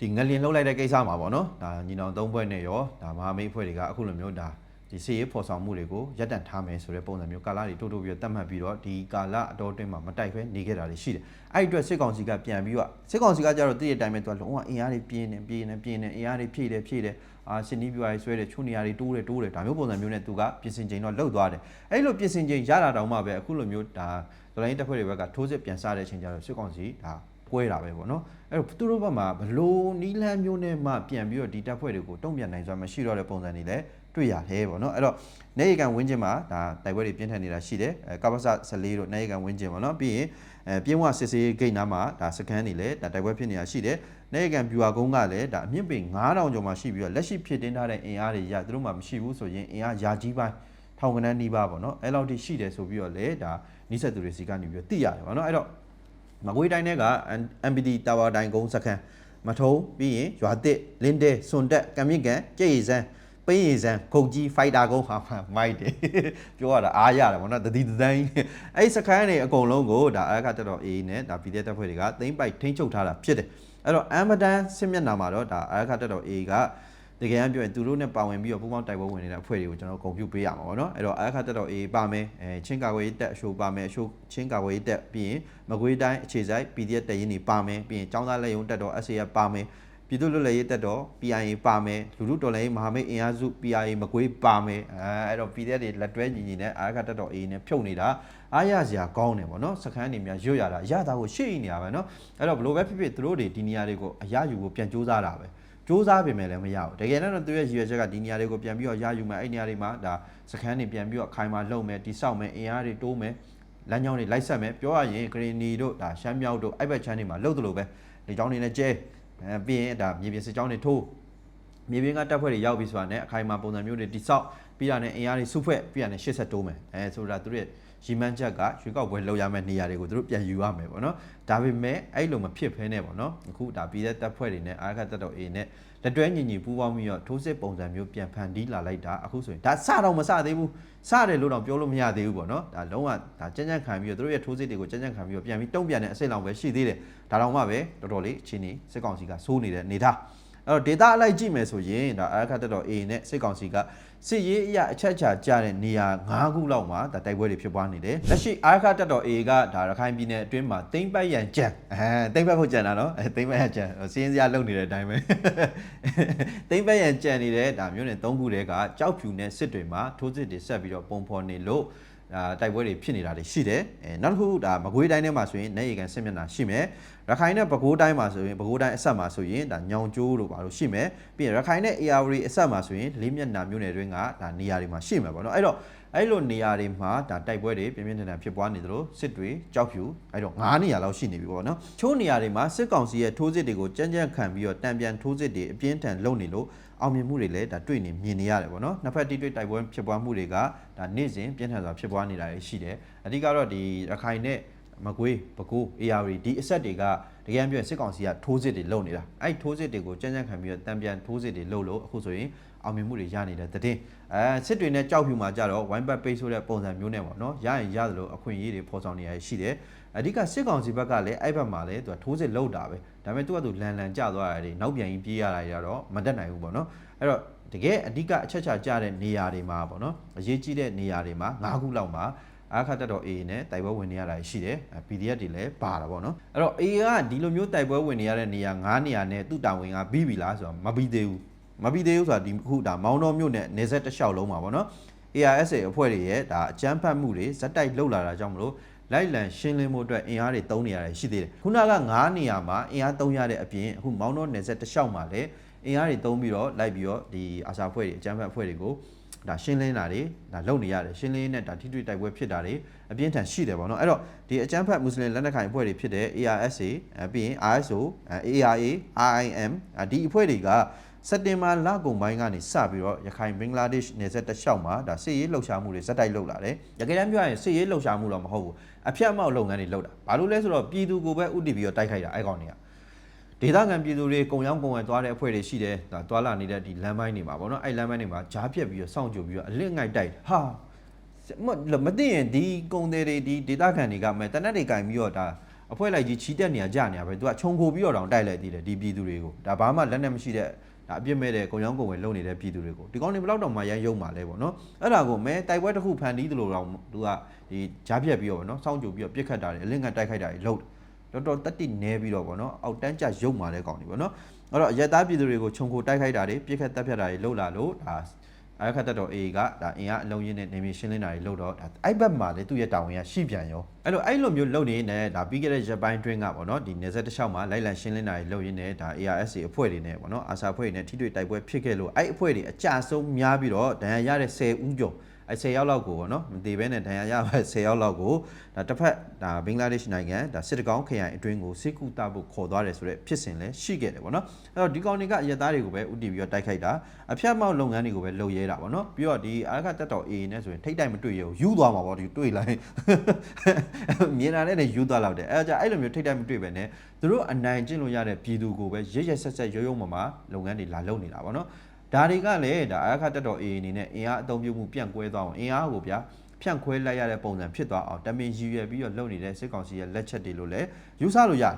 ဒီငလင်လှုပ်လိုက်တဲ့ကိစ္စမှာပေါ့နော်ဒါညီနောင်သုံးဘွဲ့နဲ့ရောဒါမဟာမိတ်ဖွဲ့တွေကအခုလိုမျိုးဒါဒီစီရေးဖော်ဆောင်မှုတွေကိုရပ်တန့်ထားမယ်ဆိုတဲ့ပုံစံမျိုးကာလတွေတိုးတိုးပြီးတော့တတ်မှတ်ပြီးတော့ဒီကာလအတော်အတွင်းမှာမတိုက်ဖဲနေခဲ့တာတွေရှိတယ်။အဲ့ဒီအတွက်စစ်ကောင်စီကပြန်ပြီးတော့စစ်ကောင်စီကကြတော့တည့်ရတိုင်းပဲသူကလုံးဝအင်အားတွေပြင်းနေပြင်းနေပြင်းနေအင်အားတွေဖြည့်တယ်ဖြည့်တယ်အာစင်နီးပြွားတွေဆွဲတယ်ချုံနေရာတွေတိုးတယ်တိုးတယ်ဒါမျိုးပုံစံမျိုးနဲ့သူကပြင်ဆင်ချိန်တော့လှုပ်သွားတယ်။အဲ့လိုပြင်ဆင်ချိန်ရတာတောင်မှပဲအခုလိုမျိုးဒါဒလိုင်းတပ်ဖွဲ့တွေဘက်ကထိုးစစ်ပြန်စားတဲ့အချိန်ကျတော့စစ်ကောင်စီဒါ ကွဲတာပဲပေါ့နော်အဲ့တော့သူတို့ဘက်မှာဘလို့နီးလန်းမျိုးနဲ့မှပြန်ပြီးတော့ဒီတပ်ဖွဲ့တွေကိုတုံ့ပြန်နိုင်စွာမရှိတော့တဲ့ပုံစံတွေလည်းတွေ့ရတယ်ပေါ့နော်အဲ့တော့နေရီကန်ဝင်းကျင်မှာဒါတိုက်ပွဲတွေပြင်းထန်နေတာရှိတယ်အဲကပ္ပစ14တို့နေရီကန်ဝင်းကျင်ပေါ့နော်ပြီးရင်အဲပြင်းဝစစ်စေးဂိတ်နားမှာဒါစကန်တွေလည်းဒါတိုက်ပွဲဖြစ်နေတာရှိတယ်နေရီကန်ဗျူဟာကုန်းကလည်းဒါအမြင့်ပေ9000ကျော်မှာရှိပြီးတော့လက်ရှိဖြစ်တင်းထားတဲ့အင်အားတွေရသူတို့မှမရှိဘူးဆိုရင်အင်အားယာကြီးပိုင်းထောင်ကနန်းနီးပါပေါ့နော်အဲ့လောက်ထိရှိတယ်ဆိုပြီးတော့လေဒါနိဆက်သူတွေစီကနေပြီးတော့သိရတယ်ပေါ့နော်အဲ့တော့ မကွေးတိုင်းထဲက MPD Tower တိုင်းကုန်းစခန်းမထုံးပြီးရင်ရွာတစ်လင်းတဲစွန်တက်ကံမြင့်ကန်ကြည်ရည်စန်းပိန်းရည်စန်းဂုတ်ကြီးဖိုက်တာကုန်းဟာမိုက်တယ်ပြောရတာအားရတယ်ဗောနော်တတိတတိုင်းအဲ့စခန်းတွေအကုန်လုံးကိုဒါအခါတက်တော့ A နဲ့ဒါ PD တပ်ဖွဲ့တွေကသိမ့်ပိုက်ထိန်းချုပ်ထားတာဖြစ်တယ်အဲ့တော့အမ်ဘဒန်စစ်မျက်နှာမှာတော့ဒါအခါတက်တော့ A က တကယ်ပြောရင်သူတို့နဲ့ပါဝင်ပြီးတော့ပူးပေါင်းတိုက်ပွဲဝင်နေတဲ့အဖွဲ့တွေကိုကျွန်တော်ဂုဏ်ပြုပေးရမှာပေါ့နော်အဲ့တော့အခါတက်တော့ A ပါမယ်အဲချင်းကာကွယ်ရေးတက်အရှိုးပါမယ်အရှိုးချင်းကာကွယ်ရေးတက်ပြီးရင်မကွေးတိုင်းအခြေစိုက် PDF တက်ရင်နေပါမယ်ပြီးရင်ចောင်းသားလက်ယုံတက်တော့ SAF ပါမယ်ပြည်သူ့လွတ်လပ်ရေးတက်တော့ PIA ပါမယ်လူလူတော်လည်းမဟာမိတ်အင်အားစု PIA မကွေးပါမယ်အဲအဲ့တော့ PDF တွေလက်တွဲညီညီနဲ့အခါတက်တော့ A နဲ့ဖြုတ်နေတာအားရစရာကောင်းတယ်ပေါ့နော်စခန်းနေများရွတ်ရတာရတာကိုရှေ့နေရပါနော်အဲ့တော့ဘလို့ပဲဖြစ်ဖြစ်သူတို့တွေဒီနေရာတွေကိုအရယူကိုပြန်စူးစမ်းတာပဲ စူးစမ်းပြင်မယ်လည်းမရဘူးတကယ်တော့သူရဲ့ရည်ရွယ်ချက်ကဒီနေရာတွေကိုပြန်ပြီးတော့ရယူမယ်အဲ့နေရာတွေမှာဒါစခန်းတွေပြန်ပြီးတော့ခိုင်မာလုပ်မယ်တိဆောက်မယ်အင်အားတွေတိုးမယ်လမ်းကြောင်းတွေလိုက်ဆက်မယ်ပြောရရင်ဂရီနီတို့ဒါရှမ်းမြောက်တို့အဲ့ဘက်ချမ်းတွေမှာလှုပ်တယ်လို့ပဲဒီကြောင်းတွေနဲ့ကျဲအဲပြီးရင်ဒါမြေပြင်စစ်ကြောင်းတွေထိုးမြေပြင်ကတက်ဖွဲ့တွေရောက်ပြီဆိုတာနဲ့အခိုင်အမာပုံစံမျိုးတွေတိဆောက်ပြီးတာနဲ့အင်အားတွေစုဖွဲ့ပြီးတာနဲ့ရှေ့ဆက်တိုးမယ်အဲဆိုတာသူတို့ရဲ့ ရီမန်းချက်ကရွေးကောက်ပွဲလုပ်ရမယ့်နေရာတွေကိုသူတို့ပြန်ယူရမယ်ပေါ့နော်ဒါပေမဲ့အဲ့လိုမဖြစ်ဖဲနဲ့ပေါ့နော်အခုဒါပြည်သက်တပ်ဖွဲ့တွေနဲ့အာရခတပ်တော် A နဲ့လက်တွဲညီညီပူးပေါင်းပြီးတော့ထိုးစစ်ပုံစံမျိုးပြန်ဖန်တီးလာလိုက်တာအခုဆိုရင်ဒါစတော့မစသေးဘူးစတယ်လို့တော့ပြောလို့မရသေးဘူးပေါ့နော်ဒါလုံးဝဒါကြမ်းကြမ်းခံပြီးတော့သူတို့ရဲ့ထိုးစစ်တွေကိုကြမ်းကြမ်းခံပြီးတော့ပြန်ပြီးတုံ့ပြန်တဲ့အစိတ်လောက်ပဲရှိသေးတယ်ဒါတော့မှပဲတော်တော်လေးအချင်းကြီးစစ်ကောင်စီကစိုးနေတဲ့အနေထားအဲ့တော့ data အလိုက်ကြည့်မယ်ဆိုရင်ဒါအာရခတက်တော် A နဲ့စစ်ကောင်စီက စစ်ရေးအရာအချက်ချာကြတဲ့နေရာ၅ခုလောက်မှာဒါတိုက်ပွဲတွေဖြစ်ပွားနေတယ်လက်ရှိအာရခတက်တော် A ကဒါရခိုင်ပြည်နယ်အတွင်းမှာတိမ့်ပတ်ရန်ကြံအဲတိမ့်ပတ်ဖို့ကြံတာနော်အဲတိမ့်ပတ်ရန်ကြံစီးရင်စရာလုပ်နေတဲ့အတိုင်းပဲတိမ့်ပတ်ရန်ကြံနေတဲ့ဒါမျိုးနဲ့၃ခုတည်းကကြောက်ဖြူနဲ့စစ်တွေမှာထိုးစစ်တွေဆက်ပြီးတော့ပုံဖော်နေလို့ ဒါတိုက်ပွဲတွေဖြစ်နေတာတွေရှိတယ်အဲနောက်တစ်ခုဒါမကွေးတိုင်းထဲမှာဆိုရင်နေရီကန်စစ်မျက်နှာရှိမယ်ရခိုင်နဲ့ပဲခူးတိုင်းမှာဆိုရင်ပဲခူးတိုင်းအဆက်မှာဆိုရင်ဒါညောင်ကျိုးတို့ပါလို့ရှိမယ်ပြီးရင်ရခိုင်နဲ့ AR အဆက်မှာဆိုရင်လေးမျက်နှာမျိုးနယ်တွင်းကဒါနေရာတွေမှာရှိမှာပေါ့နော်အဲ့တော့အဲ့လိုနေရာတွေမှာဒါတိုက်ပွဲတွေပြင်းပြင်းထန်ထန်ဖြစ်ပွားနေသလိုစစ်တွေကြောက်ဖြူအဲ့တော့၅နေရာလောက်ရှိနေပြီပေါ့နော်ချိုးနေရာတွေမှာစစ်ကောင်စီရဲ့ထိုးစစ်တွေကိုကြမ်းကြမ်းခံပြီးတော့တံပြန်ထိုးစစ်တွေအပြင်းထန်လုပ်နေလို့ အောင်မြင်မှုတွေလည်းဒါတွေ့နေမြင်နေရတယ်ပေါ့နော်နှစ်ဖက်တိတွေ့တိုက်ပွဲဖြစ်ပွားမှုတွေကဒါနေ့စဉ်ပြင်းထန်စွာဖြစ်ပွားနေတာတွေရှိတယ်အဓိကတော့ဒီရခိုင်နဲ့မကွေးပဲခူး AR ဒီအဆက်တွေကတကယ်ပြောရင်စစ်ကောင်စီကထိုးစစ်တွေလုပ်နေတာအဲ့ထိုးစစ်တွေကိုကြမ်းကြမ်းခံပြီးတော့တံပြန်ထိုးစစ်တွေလုပ်လို့အခုဆိုရင်အောင်မြင်မှုတွေရနေတဲ့တည်အဲစစ်တွေနဲ့ကြောက်ဖြူမှာကြတော့ဝိုင်းပတ်ပိတ်ဆိုတဲ့ပုံစံမျိုးနဲ့ပေါ့နော်ရရင်ရသလိုအခွင့်အရေးတွေဖော်ဆောင်နေရရှိတယ် အဓိကစစ်ကောင်စီဘက်ကလည်းအဲ့ဘက်မှာလည်းသူကထိုးစစ်လုပ်တာပဲဒါပေမဲ့သူကသူလန်လန်ကျသွားရတယ်နောက်ပြန်ပြီးပြေးရတာတွေကတော့မတက်နိုင်ဘူးပေါ့နော်အဲ့တော့တကယ်အဓိကအချက်ချာကြတဲ့နေရာတွေမှာပေါ့နော်အရေးကြီးတဲ့နေရာတွေမှာ၅ခုလောက်မှာအခါတက်တော့ A နဲ့တိုက်ပွဲဝင်နေရတာရှိတယ် PDF တွေလည်းပါတာပေါ့နော်အဲ့တော့ A ကဒီလိုမျိုးတိုက်ပွဲဝင်နေရတဲ့နေရာ၅နေရာနဲ့သူ့တာဝန်ကပြီးပြီလားဆိုတော့မပြီးသေးဘူးမပြီးသေးဘူးဆိုတာဒီခုဒါမောင်းတော်မြို့နဲ့နေဆက်တစ်လျှောက်လုံးမှာပေါ့နော် ARSA အဖွဲ့တွေရဲ့ဒါအကြမ်းဖက်မှုတွေဇက်တိုက်လှုပ်လာတာကြောင့်မလို့ လိုက်လံရှင်းလင်းမှုအတွက်အင်အားတွေတုံးနေရတယ်ရှိသေးတယ်ခုနက9နေရာမှာအင်အားတုံးရတဲ့အပြင်အခုမောင်းတော်နေဆက်တစ်လျှောက်မှာလည်းအင်အားတွေတုံးပြီးတော့လိုက်ပြီးတော့ဒီအာစာအဖွဲ့တွေအကြမ်းဖက်အဖွဲ့တွေကိုဒါရှင်းလင်းတာတွေဒါလုပ်နေရတယ်ရှင်းလင်းနဲ့ဒါထိတွေ့တိုက်ပွဲဖြစ်တာတွေအပြင်းထန်ရှိတယ်ပေါ့နော်အဲ့တော့ဒီအကြမ်းဖက်မွတ်စလင်လက်နက်ကိုင်အဖွဲ့တွေဖြစ်တဲ့ ARSA အဲပြီးရင် RSO ARA RIM ဒီအဖွဲ့တွေက စက်တင်ဘာလကုန်ပိုင်းကနေစပြီးတော့ရခိုင်ဘင်္ဂလားဒေ့ရှ်နယ်စပ်တစ်လျှောက်မှာဒါစစ်ရေးလှုပ်ရှားမှုတွေဇက်တိုက်လုပ်လာတယ်။ရခိုင်တမ်းပြောရရင်စစ်ရေးလှုပ်ရှားမှုတော့မဟုတ်ဘူး။အဖျက်အမောက်လုပ်ငန်းတွေလုပ်တာ။ဘာလို့လဲဆိုတော့ပြည်သူကိုပဲဥတည်ပြီးတော့တိုက်ခိုက်တာအဲ့ကောင်တွေကဒေသခံပြည်သူတွေကုံရောင်းကုံဝယ်သွားတဲ့အဖွဲ့တွေရှိတယ်။ဒါသွားလာနေတဲ့ဒီလမ်းပိုင်းတွေမှာပေါ့နော်။အဲ့လမ်းပိုင်းတွေမှာဂျားပြက်ပြီးတော့စောင့်ကြိုပြီးတော့အလစ်ငိုက်တိုက်ဟာမမသိရင်ဒီကုံတွေတွေဒီဒေသခံတွေကမဲ့တနက်တွေကင်ပြီးတော့ဒါအဖွဲ့လိုက်ကြီးချီတက်နေရကြနေရပဲသူကခြုံခိုပြီးတော့တောင်တိုက်လိုက်သေးတယ်ဒီပြည်သူတွေကိုဒါဘာမှလက်နဲ့မရှိတဲ့ ဒါအပြစ်မဲ့တဲ့ကုံရောင်းကုံဝယ်လုပ်နေတဲ့ပြည်သူတွေကိုဒီကောင်းနေဘယ်လောက်တောင်မှရမ်းယုံပါလဲပေါ့နော်အဲ့ဒါကိုမဲတိုက်ပွဲတစ်ခုဖန်တီးသလိုတော့သူကဒီဂျားပြက်ပြီးတော့ပေါ့နော်စောင့်ကြိုပြီးတော့ပြစ်ခတ်တာတွေအလင့်ကတိုက်ခိုက်တာတွေလုပ်တယ်တော်တော်တက်တိနဲပြီးတော့ပေါ့နော်အောက်တန်းကျရုပ်မာတဲ့ကောင်တွေပေါ့နော်အဲ့တော့အရက်သားပြည်သူတွေကိုခြုံခိုတိုက်ခိုက်တာတွေပြစ်ခတ်တပ်ဖြတ်တာတွေလုပ်လာလို့ဒါ အဲ့ခတ်တက်တော် A ကဒါအင်အားအလုံးရင်းနဲ့နေမြေရှင်းလင်းတာတွေလုပ်တော့ဒါအဲ့ဘက်မှာလေသူ့ရဲ့တာဝန်ကရှိပြန်ရောအဲ့လိုအဲ့လိုမျိုးလုပ်နေနေဒါပြီးခဲ့တဲ့ရက်ပိုင်းတွင်းကပေါ့နော်ဒီနေဆက်တစ်လျှောက်မှာလိုက်လံရှင်းလင်းတာတွေလုပ်ရင်းနဲ့ဒါ ARSA အဖွဲ့တွေနဲ့ပေါ့နော်အာဆာအဖွဲ့တွေနဲ့ထိတွေ့တိုက်ပွဲဖြစ်ခဲ့လို့အဲ့အဖွဲ့တွေအကြဆုံးများပြီးတော့ဒဏ်ရာရတဲ့10ဦးကျော် အဲ10ရောက်လောက်ကိုပေါ့နော်မတည်ဘဲနဲ့ဒဏ်ရာရပါ10ရောက်လောက်ကိုဒါတစ်ဖက်ဒါဘင်္ဂလားဒေ့ရှ်နိုင်ငံဒါစစ်တကောင်းခရိုင်အတွင်းကိုစစ်ကူတာဖို့ခေါ်သွားတယ်ဆိုတော့ဖြစ်စဉ်လည်းရှိခဲ့တယ်ပေါ့နော်အဲ့တော့ဒီကောင်တွေကအရက်သားတွေကိုပဲဥတီပြီးတော့တိုက်ခိုက်တာအဖြတ်မောက်လုပ်ငန်းတွေကိုပဲလုပ်ရဲတာပေါ့နော်ပြီးတော့ဒီအာခတက်တော် A နဲ့ဆိုရင်ထိတ်တိုက်မတွေ့ရဘူးယူသွားမှာပေါ့ဒီတွေ့လိုက်မြင်လာတဲ့နဲ့ယူသွားလောက်တယ်အဲဒါကြအဲ့လိုမျိုးထိတ်တိုက်မတွေ့ပဲနဲ့သူတို့အနိုင်ကျင့်လို့ရတဲ့ပြည်သူကိုပဲရရဆက်ဆက်ရုံရုံမမလုပ်ငန်းတွေလာလုပ်နေတာပေါ့နော် ဒါတွေကလည်းဒါအာခတက်တော် A အနေနဲ့အင်အားအသုံးပြုမှုပြန့်ကွဲသွားအောင်အင်အားကိုဗျာဖြန့်ခွဲလိုက်ရတဲ့ပုံစံဖြစ်သွားအောင်တမင်ရည်ရွယ်ပြီးတော့လုပ်နေတဲ့စစ်ကောင်စီရဲ့လက်ချက်တွေလို့လည်းယူဆလို့ရတယ်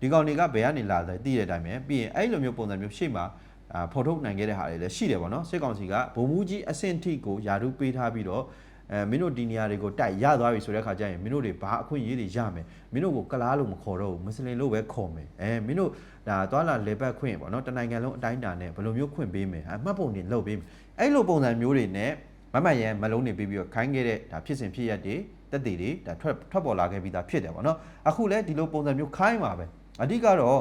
ဒီကောင်တွေကဘယ်ကနေလာလဲသိတဲ့အတိုင်းပဲပြီးရင်အဲ့လိုမျိုးပုံစံမျိုးရှေ့မှာအာဖော်ထုတ်နိုင်ခဲ့တဲ့ဟာတွေလည်းရှိတယ်ပေါ့နော်စစ်ကောင်စီကဗိုလ်မှူးကြီးအဆင့်ထိကိုယာရုပေးထားပြီးတော့အဲမင်းတို့ဒီနေရာတွေကိုတိုက်ရသွားပြီဆိုတဲ့ခါကျရင်မင်းတို့တွေဘာအခွင့်အရေးတွေရမယ်မင်းတို့ကိုကလားလို့မခေါ်တော့ဘူးမွတ်စလင်လို့ပဲခေါ်မယ်အဲမင်းတို့ ဒါသွားလာလေပတ်ခွင့်ပေါ့နော်တနိုင်ငံလုံးအတိုင်းအတာနဲ့ဘယ်လိုမျိုးခွင့်ပေးမယ်အမှတ်ပုံတွေလုပ်ပေးမယ်အဲ့လိုပုံစံမျိုးတွေနဲ့မမရန်မလုံးနေပြီးပြီးတော့ခိုင်းခဲ့တဲ့ဒါဖြစ်စဉ်ဖြစ်ရက်တွေတက်တည်တွေဒါထွက်ထွက်ပေါ်လာခဲ့ပြီးသားဖြစ်တယ်ပေါ့နော်အခုလဲဒီလိုပုံစံမျိုးခိုင်းပါပဲအဓိကတော့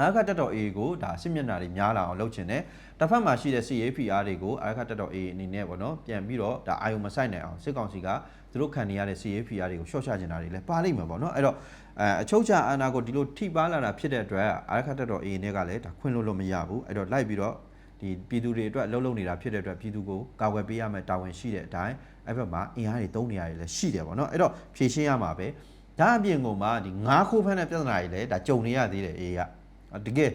အာခတက်တော် A ကိုဒါစစ်မျက်နှာတွေများလာအောင်လုပ်ချင်တယ်တစ်ဖက်မှာရှိတဲ့ CAPR တွေကိုအာခတက်တော် A အနေနဲ့ပေါ့နော်ပြန်ပြီးတော့ဒါအာယုံမဆိုင်နိုင်အောင်စစ်ကောင်စီက သူတို့ခံနေရတဲ့ CAPR တွေကိုရှော့ချချင်တာတွေလည်းပါလိမ့်မယ်ပေါ့နော်အဲ့တော့အဲအချုပ်ချာအာဏာကိုဒီလိုထိပါလာတာဖြစ်တဲ့အတွက်အာခတက်တော် A နဲ့ကလည်းဒါခွင့်လို့လို့မရဘူးအဲ့တော့လိုက်ပြီးတော့ဒီဒီပြည်သူတွေအတွက်အလုပ်လုပ်နေတာဖြစ်တဲ့အတွက်ပြည်သူကိုကာကွယ်ပေးရမယ်တာဝန်ရှိတဲ့အတိုင်းအဲ့ဘက်မှာအင်အားတွေတုံးနေရတယ်လည်းရှိတယ်ပေါ့နော်အဲ့တော့ဖြည့်ရှင်းရမှာပဲဒါအပြင်ကိုမှဒီငါးခိုးဖမ်းတဲ့ပြဿနာတွေလည်းဒါကြုံနေရသေးတယ်အေးကတကယ်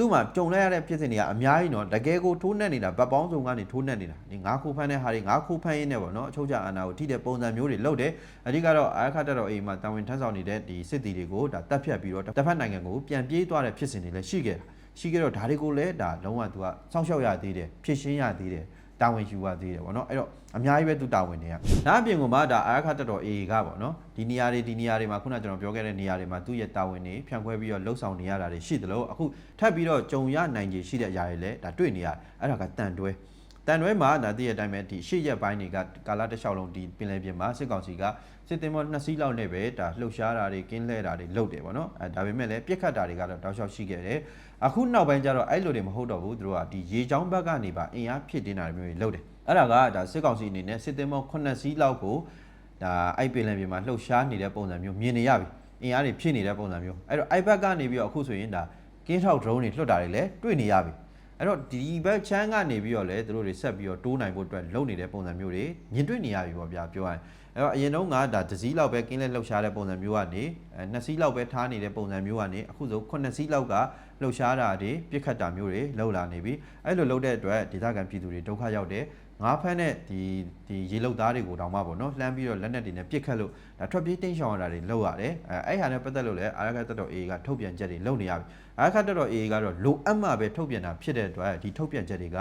သူ့မှာကြုံလိုက်ရတဲ့ဖြစ်စဉ်တွေကအများကြီးနော်တကယ်ကိုထိုးနှက်နေတာဗတ်ပေါင်းစုံကနေထိုးနှက်နေတာဒီငါးခိုးဖမ်းတဲ့ဟာတွေငါးခိုးဖမ်းရင်းနဲ့ပေါ့နော်အချုပ်ချအာဏာကိုထိတဲ့ပုံစံမျိုးတွေလုပ်တယ်အဓိကတော့အာခတ်တော်အေးမှာတာဝန်ထမ်းဆောင်နေတဲ့ဒီစစ်တီတွေကိုဒါတပ်ဖြတ်ပြီးတော့တစ်ဖက်နိုင်ငံကိုပြန်ပြေးသွားတဲ့ဖြစ်စဉ်တွေလည်းရှိခဲ့တာရှိကြတော့ဒါတွေကိုလည်းဒါလုံးဝသူကစောင့်ရှောက်ရသေးတယ်ဖြည့်ရှင်းရသေးတယ် တာဝန်ယူရသေးတယ်ဗောနော်အဲ့တော့အများကြီးပဲသူတာဝန်တွေကဒါအပြင်ကမှဒါအာရခတက်တော် AA ကဗောနော်ဒီနေရာတွေဒီနေရာတွေမှာခုနကျွန်တော်ပြောခဲ့တဲ့နေရာတွေမှာသူ့ရဲ့တာဝန်တွေဖြန့်ခွဲပြီးတော့လှုပ်ဆောင်နေရတာတွေရှိတယ်လို့အခုထပ်ပြီးတော့ကြုံရနိုင်ခြေရှိတဲ့အရာတွေလည်းဒါတွေ့နေရတယ်အဲ့ဒါကတန်တွဲတန်တွဲမှာဒါတည့်ရတဲ့အတိုင်းပဲဒီရှေ့ရက်ပိုင်းတွေကကာလာတစ်လျှောက်လုံးဒီပင်လယ်ပြင်မှာစစ်ကောင်စီက စစ်တင်မောနှစ်စီးလောက်နဲ့ပဲဒါလှုပ်ရှားတာတွေကင်းလှဲတာတွေလုပ်တယ်ဗောနော်အဲဒါပေမဲ့လည်းပြက်ခတ်တာတွေကတော့တောက်လျှောက်ရှိခဲ့တယ်အခုနောက်ပိုင်းကျတော့အဲ့လိုတွေမဟုတ်တော့ဘူးသူတို့ကဒီရေချောင်းဘက်ကနေပါအင်အားဖြစ်တင်တာမျိုးတွေလုပ်တယ်အဲ့ဒါကဒါစစ်ကောင်စီအနေနဲ့စစ်တင်မော9စီးလောက်ကိုဒါအဲ့ပင်လယ်ပြင်မှာလှုပ်ရှားနေတဲ့ပုံစံမျိုးမြင်နေရပြီအင်အားတွေဖြစ်နေတဲ့ပုံစံမျိုးအဲ့တော့အဲ့ဘက်ကနေပြီးတော့အခုဆိုရင်ဒါကင်းထောက် drone တွေလွှတ်တာတွေလည်းတွေ့နေရပြီ အဲ့တော့ဒီဘက်ချမ်းကနေပြီးတော့လည်းသူတို့တွေဆက်ပြီးတော့တိုးနိုင်ဖို့အတွက်လုပ်နေတဲ့ပုံစံမျိုးတွေမြင်တွေ့နေရပြီပေါ့ဗျာပြောရရင်အဲ့တော့အရင်တုန်းကဒါတစ်စီးလောက်ပဲကင်းလဲလှုပ်ရှားတဲ့ပုံစံမျိုးကနေအဲနှစ်စီးလောက်ပဲထားနေတဲ့ပုံစံမျိုးကနေအခုဆို9စီးလောက်ကလှုပ်ရှားတာတွေပြစ်ခတ်တာမျိုးတွေလှုပ်လာနေပြီအဲ့လိုလှုပ်တဲ့အတွက်ဒေသခံပြည်သူတွေဒုက္ခရောက်တယ် ငါးဖမ်းတဲ့ဒီဒီရေလုတ်သားတွေကိုတောင်မှပေါ့နော်လှမ်းပြီးတော့လက်နက်တွေနဲ့ပြစ်ခတ်လို့ဒါထွက်ပြေးတိမ်းရှောင်ရတာတွေလှုပ်ရတယ်အဲအဲ့ဟာနဲ့ပတ်သက်လို့လည်းအာရခတ်တက်တော် AA ကထုတ်ပြန်ချက်တွေလှုပ်နေရပြီအာရခတ်တက်တော် AA ကတော့လိုအပ်မှပဲထုတ်ပြန်တာဖြစ်တဲ့အတွက်ဒီထုတ်ပြန်ချက်တွေက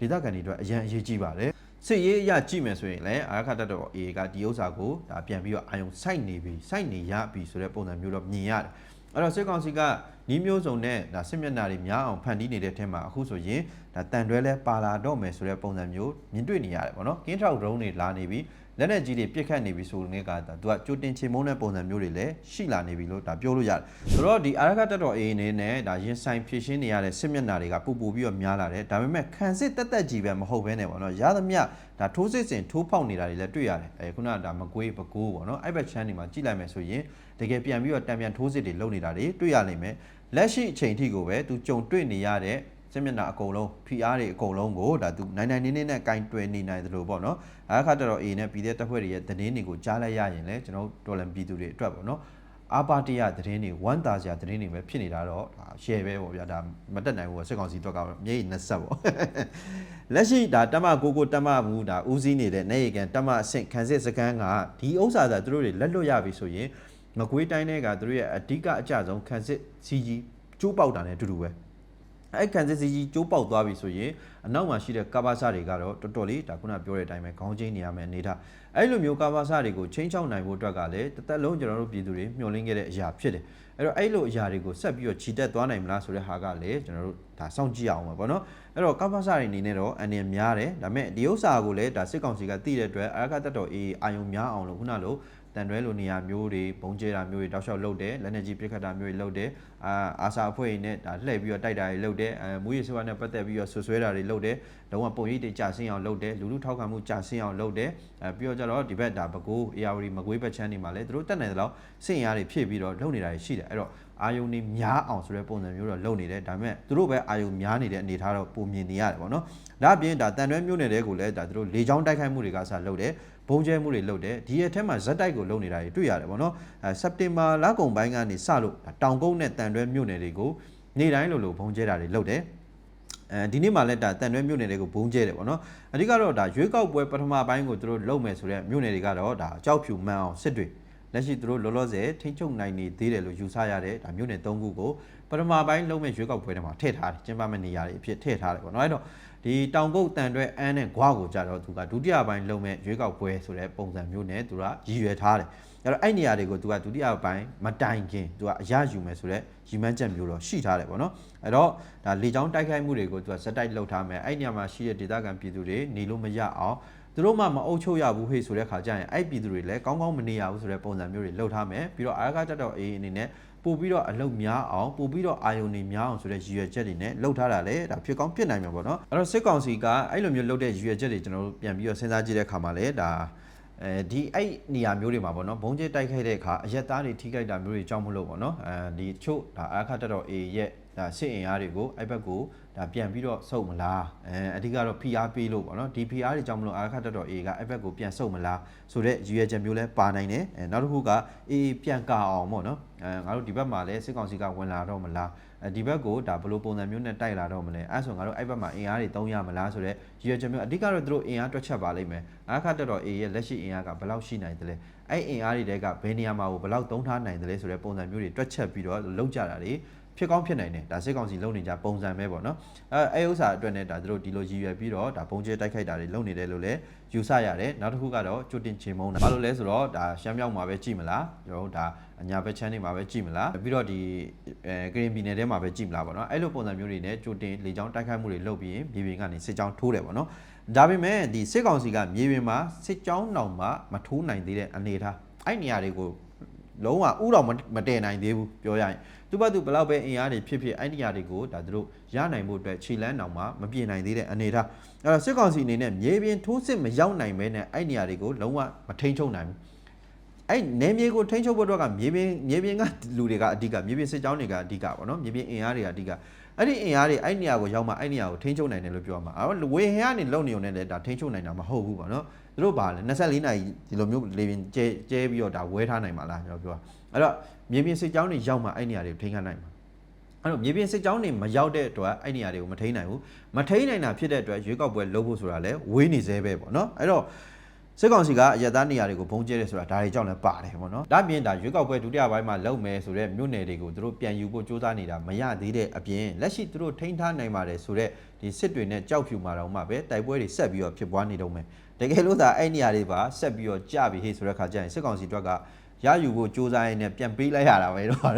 ဒေသခံတွေအတွက်အရန်အရေးကြီးပါတယ်စစ်ရေးအရကြည့်မယ်ဆိုရင်လည်းအာရခတ်တက်တော် AA ကဒီဥစ္စာကိုဒါပြန်ပြီးတော့အာယုံစိုက်နေပြီစိုက်နေရပြီဆိုတဲ့ပုံစံမျိုးတော့မြင်ရတယ် အဲ့တော့စစ်ကောင်စီကနီးမျိုးစုံနဲ့ဒါစစ်မျက်နှာတွေများအောင်ဖန်တီးနေတဲ့ထဲမှာအခုဆိုရင်ဒါတန်တွဲလဲပါလာတော့မယ်ဆိုတဲ့ပုံစံမျိုးမြင်တွေ့နေရတယ်ပေါ့နော်ကင်းထောက်ဒရုန်းတွေလာနေပြီ လက်နက်ကြီးတွေပြစ်ခတ်နေပြီဆိုတဲ့ကဒါသူကကြိုတင်ချေမုန်းတဲ့ပုံစံမျိုးတွေလည်းရှိလာနေပြီလို့ဒါပြောလို့ရတယ်ဆိုတော့ဒီအာရခတက်တော် A အနေနဲ့ဒါရင်ဆိုင်ဖြည့်ရှင်းနေရတဲ့စစ်မျက်နှာတွေကပူပူပြီးတော့များလာတယ်ဒါပေမဲ့ခံစစ်တက်တက်ကြီးပဲမဟုတ်ဘဲနဲ့ပေါ့နော်ရသမျှဒါထိုးစစ်စင်ထိုးဖောက်နေတာတွေလည်းတွေ့ရတယ်အဲခုနကဒါမကွေးပကိုးပေါ့နော်အဲ့ဘက်ချမ်းတွေမှာကြည့်လိုက်မယ်ဆိုရင်တကယ်ပြန်ပြီးတော့တံပြန်ထိုးစစ်တွေလုပ်နေတာတွေတွေ့ရလိမ့်မယ်လက်ရှိအချိန်ထိကိုပဲသူကြုံတွေ့နေရတဲ့ စစ်မျက်နှာအကုန်လုံး PR တွေအကုန်လုံးကိုဒါသူနိုင်နိုင်နေနေနဲ့ကင်တွယ်နေနိုင်သလိုပေါ့နော်အားခါတတော် A နဲ့ပြည်တဲ့တပ်ဖွဲ့တွေရဲ့သတင်းတွေကိုကြားလိုက်ရရင်လည်းကျွန်တော်တို့တော်လန်ပြည်သူတွေအတွက်ပေါ့နော်အာပါတရသတင်းတွေဝမ်းသာစရာသတင်းတွေပဲဖြစ်နေတာတော့ဒါ share ပဲပေါ့ဗျာဒါမတက်နိုင်ဘူးပေါ့စစ်ကောင်စီတော့ကမျက်ရည်နှစ်ဆက်ပေါ့လက်ရှိဒါတမကိုကိုတမမူဒါဦးစီးနေတဲ့နေရီကန်တမအဆင့်ခန်းစစ်စကန်းကဒီဥစ္စာသာသူတို့တွေလက်လွတ်ရပြီဆိုရင်မကွေးတိုင်းတွေကသူတို့ရဲ့အဓိကအကြဆုံးခန်းစစ်စီကြီးကျိုးပေါက်တာနဲ့အတူတူပဲ အဲ့ခန်းစစ်စီကြီးကျိုးပေါက်သွားပြီဆိုရင်အနောက်မှာရှိတဲ့ကာဘာစာတွေကတော့တော်တော်လေးဒါခုနပြောတဲ့အတိုင်းပဲခေါင်းချင်းနေရမယ်အနေထားအဲ့လိုမျိုးကာဘာစာတွေကိုချင်းချောင်းနိုင်ဖို့အတွက်ကလည်းတစ်သက်လုံးကျွန်တော်တို့ပြည်သူတွေမျှော်လင့်ခဲ့တဲ့အရာဖြစ်တယ်အဲ့တော့အဲ့လိုအရာတွေကိုဆက်ပြီးတော့ခြိတက်သွားနိုင်မလားဆိုတဲ့ဟာကလည်းကျွန်တော်တို့ဒါစောင့်ကြည့်အောင်ပါဗောနော်အဲ့တော့ကပ္ပစာတွေအနေနဲ့တော့အနေများတယ်ဒါပေမဲ့ဒီဥစ္စာကိုလည်းဒါစစ်ကောင်စီကသိတဲ့အတွက်အာရခတက်တော်အေးအာယုံများအောင်လို့ခုနလို တန်တွဲလိုနေရာမျိုးတွေဘုံကျဲတာမျိုးတွေတောက်လျှောက်လုပ်တယ်လက်နေကြီးပြစ်ခတ်တာမျိုးတွေလုပ်တယ်အာအာစာအဖွဲ့တွေနဲ့ဒါလှည့်ပြီးတော့တိုက်တာတွေလုပ်တယ်အဲမူရည်စွာနဲ့ပတ်သက်ပြီးတော့ဆွဆွဲတာတွေလုပ်တယ်လုံးဝပုံရိပ်တွေကြာဆင်းအောင်လုပ်တယ်လူလူထောက်ခံမှုကြာဆင်းအောင်လုပ်တယ်အဲပြီးတော့ကျတော့ဒီဘက်ဒါဘကိုးအေယာဝတီမကွေးဘက်ချမ်းတွေမှာလည်းသူတို့တက်နိုင်တယ်လို့စင်ရားတွေဖြည့်ပြီးတော့လုပ်နေတာတွေရှိတယ်အဲ့တော့အာယုံနေများအောင်ဆိုတဲ့ပုံစံမျိုးတော့လုပ်နေတယ်ဒါပေမဲ့သူတို့ပဲအာယုံများနေတဲ့အနေအထားတော့ပုံမြင်နေရတယ်ပေါ့နော်ဒါအပြင်ဒါတန်တွဲမျိုးနယ်တွေကိုလည်းဒါသူတို့လေချောင်းတိုက်ခိုက်မှုတွေကစလုပ်တယ် ဘုံကျဲမှုတွေလုပ်တယ်ဒီရက်ထဲမှာဇက်တိုက်ကိုလုပ်နေတာတွေတွေ့ရတယ်ပေါ့နော်အဲစက်တင်ဘာလကုန်ပိုင်းကနေစလို့ဒါတောင်ကုန်းနဲ့တန်တွဲမျိုးနယ်တွေကိုနေ့တိုင်းလိုလိုဘုံကျဲတာတွေလုပ်တယ်အဲဒီနေ့မှလည်းဒါတန်တွဲမြို့နယ်တွေကိုဘုံကျဲတယ်ပေါ့နော်အဓိကတော့ဒါရွေးကောက်ပွဲပထမပိုင်းကိုသူတို့လုပ်မယ်ဆိုတဲ့မြို့နယ်တွေကတော့ဒါအကြောက်ဖြူမှန်အောင်စစ်တွေလက်ရှိသူတို့လောလောဆယ်ထိန်းချုပ်နိုင်နေသေးတယ်လို့ယူဆရတဲ့ဒါမြို့နယ်၃ခုကိုပထမပိုင်းလုံးမဲ့ရွေးကောက်ပွဲတွေမှာထည့်ထားတယ်ကျင်းပမယ့်နေရာတွေအဖြစ်ထည့်ထားတယ်ပေါ့နော်အဲ့တော့ ဒီတောင်ကုတ်တန်တွဲအန်းနဲ့ဂွားကိုကြတော့သူကဒုတိယပိုင်းလုံးမဲ့ရွေးကောက်ပွဲဆိုတဲ့ပုံစံမျိုးနဲ့သူကရည်ရွယ်ထားတယ်အဲ့တော့အဲ့နေရာတွေကိုသူကဒုတိယပိုင်းမတိုင်ခင်သူကအရယူမယ်ဆိုတော့ရည်မှန်းချက်မျိုးတော့ရှိထားတယ်ပေါ့နော်အဲ့တော့ဒါလေချောင်းတိုက်ခိုက်မှုတွေကိုသူကစက်တိုက်လှုပ်ထားမယ်အဲ့နေရာမှာရှိတဲ့ဒေသခံပြည်သူတွေနေလို့မရအောင်သူတို့မှမအုပ်ချုပ်ရဘူးဟေ့ဆိုတဲ့ခါကျရင်အဲ့ပြည်သူတွေလည်းကောင်းကောင်းမနေရဘူးဆိုတဲ့ပုံစံမျိုးတွေလှုပ်ထားမယ်ပြီးတော့အာရကတက်တော့အေးအနေနဲ့ ပို့ပြီးတော့အလုတ်များအောင်ပို့ပြီးတော့အာယုန်နေများအောင်ဆိုတဲ့ရည်ရွယ်ချက်တွေနဲ့လှုပ်ထားတာလေဒါဖြစ်ကောင်းဖြစ်နိုင်မှာပေါ့နော်အဲ့တော့စစ်ကောင်စီကအဲ့လိုမျိုးလှုပ်တဲ့ရည်ရွယ်ချက်တွေကျွန်တော်တို့ပြန်ပြီးတော့စဉ်းစားကြည့်တဲ့အခါမှာလေဒါအဲဒီအဲ့နေရာမျိုးတွေမှာပေါ့နော်ဘုံကျဲတိုက်ခိုက်တဲ့အခါအရက်သားတွေထိခိုက်တာမျိုးတွေကြောင့်မလို့ပေါ့နော်အဲဒီချို့ဒါအာခတ်တက်တော် A ရဲ့ ဒါစစ်အင်အားတွေကိုအဲ့ဘက်ကိုဒါပြန်ပြီးတော့ဆုတ်မလားအဲအဓိကတော့ PR ပေးလို့ပေါ့နော်ဒီ PR တွေကြောင့်မလို့အာရခတ်တက်တော် A ကအဲ့ဘက်ကိုပြန်ဆုတ်မလားဆိုတော့ရည်ရွယ်ချက်မျိုးလဲပါနိုင်တယ်အဲနောက်တစ်ခုက A ပြန်ကာအောင်ပေါ့နော်အဲငါတို့ဒီဘက်မှာလဲစစ်ကောင်စီကဝင်လာတော့မလားအဲဒီဘက်ကိုဒါဘယ်လိုပုံစံမျိုးနဲ့တိုက်လာတော့မလဲအဲဆိုငါတို့အဲ့ဘက်မှာအင်အားတွေတုံးရမလားဆိုတော့ရည်ရွယ်ချက်မျိုးအဓိကတော့သူတို့အင်အားတွက်ချက်ပါလိမ့်မယ်အာရခတ်တက်တော် A ရဲ့လက်ရှိအင်အားကဘယ်လောက်ရှိနိုင်တယ်လဲအဲ့အင်အားတွေတဲကဘယ်နေရာမှာကိုဘယ်လောက်တုံးထားနိုင်တယ်လဲဆိုတဲ့ပုံစံမျိုးတွေတွက်ချက်ပြီးတော့လောက်ကြတာတွေ ဖြစ်ကောင်းဖြစ်နိုင်တယ်ဒါစစ်ကောင်စီလုံနေကြပုံစံပဲပေါ့နော်အဲအဲဥစ္စာအတွက်နဲ့ဒါသူတို့ဒီလိုရည်ရွယ်ပြီးတော့ဒါပုံကျဲတိုက်ခိုက်တာတွေလုပ်နေတယ်လို့လည်းယူဆရတယ်နောက်တစ်ခုကတော့ကျွတ်တင်ချေမုန်းတာဘာလို့လဲဆိုတော့ဒါရှမ်းမြောက်မှာပဲကြည့်မလားကျွန်တော်တို့ဒါအညာဘက်ချမ်းတွေမှာပဲကြည့်မလားပြီးတော့ဒီအဲကရင်ပြည်နယ်ထဲမှာပဲကြည့်မလားပေါ့နော်အဲ့လိုပုံစံမျိုးတွေနဲ့ကျွတ်တင်လေကြောင်းတိုက်ခိုက်မှုတွေလုပ်ပြီးရင်မြေပြင်ကနေစစ်ကြောင်းထိုးတယ်ပေါ့နော်ဒါပေမဲ့ဒီစစ်ကောင်စီကမြေပြင်မှာစစ်ကြောင်းတောင်မှမထိုးနိုင်သေးတဲ့အနေအထားအဲ့နေရာတွေကိုလုံးဝဥတော်မတည်နိုင်သေးဘူးပြောရရင် သူ့ဘက်သူဘယ်လောက်ပဲအင်အားတွေဖြစ်ဖြစ်အဲ့ဒီနေရာတွေကိုဒါသူတို့ရနိုင်ဖို့အတွက်ခြေလန်းတောင်မှမပြေနိုင်သေးတဲ့အနေအထားအဲ့တော့စစ်ကောင်စီအနေနဲ့မြေပြင်ထိုးစစ်မရောက်နိုင်မဲနဲ့အဲ့ဒီနေရာတွေကိုလုံးဝမထိန်ချုပ်နိုင်ဘူးအဲ့နေမြေကိုထိန်ချုပ်ဖို့အတွက်ကမြေပြင်မြေပြင်ကလူတွေကအဓိကမြေပြင်စစ်ကြောင်းတွေကအဓိကပေါ့နော်မြေပြင်အင်အားတွေကအဓိကအဲ့ဒီအင်အားတွေအဲ့ဒီနေရာကိုရောက်မှအဲ့ဒီနေရာကိုထိန်ချုပ်နိုင်တယ်လို့ပြောမှာအဲ့တော့ဝေဟန်ကနေလုံနေုံနဲ့လည်းဒါထိန်ချုပ်နိုင်တာမဟုတ်ဘူးပေါ့နော်သူတို့ပါလေ24နာရီဒီလိုမျိုးလေပြင်ကျဲကျဲပြီးတော့ဒါဝဲထားနိုင်မှာလားကျွန်တော်ပြောအဲ့တော့ မြေပြင်စစ်ကြောင်းတွေရောက်မှအဲ့ဒီနေရာတွေကိုထိန်ခတ်နိုင်မှာအဲ့တော့မြေပြင်စစ်ကြောင်းတွေမရောက်တဲ့အတွက်အဲ့ဒီနေရာတွေကိုမထိန်နိုင်ဘူးမထိန်နိုင်တာဖြစ်တဲ့အတွက်ရွေးကောက်ပွဲလုပ်ဖို့ဆိုတာလည်းဝေးနေသေးပဲပေါ့နော်အဲ့တော့စစ်ကောင်စီကအရသားနေရာတွေကိုဘုံကျဲတယ်ဆိုတာဒါတွေကြောင့်လည်းပါတယ်ပေါ့နော်။ဒါပြင်ဒါရွေးကောက်ပွဲဒုတိယပိုင်းမှာလုံမယ်ဆိုတော့မြို့နယ်တွေကိုသူတို့ပြန်ယူဖို့စ조사နေတာမရသေးတဲ့အပြင်လက်ရှိသူတို့ထိန်းထားနိုင်ပါတယ်ဆိုတော့ဒီစစ်တွေနဲ့ကြောက်ဖြူမှာတော့မှပဲတိုက်ပွဲတွေဆက်ပြီးတော့ဖြစ်ပွားနေတော့မယ်။တကယ်လို့သာအဲ့နေရာတွေပါဆက်ပြီးတော့ကြပြီဟေ့ဆိုတဲ့ခါကျရင်စစ်ကောင်စီအတွက်က ရယူဖို့စူးစမ်းရင်းနဲ့ပြန်ပေးလိုက်ရတာပဲတော့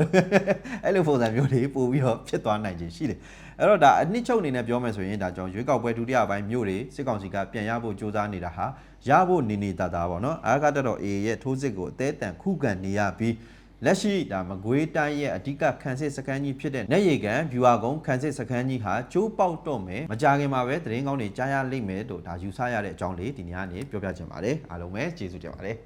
အဲ့လိုပုံစံမျိုးတွေပို့ပြီးတော့ဖြစ်သွားနိုင်ခြင်းရှိတယ်အဲ့တော့ဒါအနှစ်ချုပ်အနေနဲ့ပြောမယ်ဆိုရင်ဒါကြောင့်ရွေးကောက်ပွဲဒုတိယပိုင်းမြို့တွေစစ်ကောင်စီကပြန်ရဖို့စူးစမ်းနေတာဟာရဖို့နေနေတာတာပေါ့နော်အာကတတော် AA ရဲ့ထိုးစစ်ကိုအသေးအတန်ခုခံနေရပြီးလက်ရှိဒါမကွေးတိုင်းရဲ့အဓိကခန်းစစ်စခန်းကြီးဖြစ်တဲ့နယ်ရီကန်ဗျူဟာကုန်းခန်းစစ်စခန်းကြီးဟာကျိုးပေါက်တော့မယ်မကြခင်မှာပဲသတင်းကောင်းတွေကြားရလိမ့်မယ်လို့ဒါယူဆရတဲ့အကြောင်းလေးဒီနေ့ကနေပြောပြချင်ပါတယ်အားလုံးပဲကျေးဇူးတင်ပါတယ်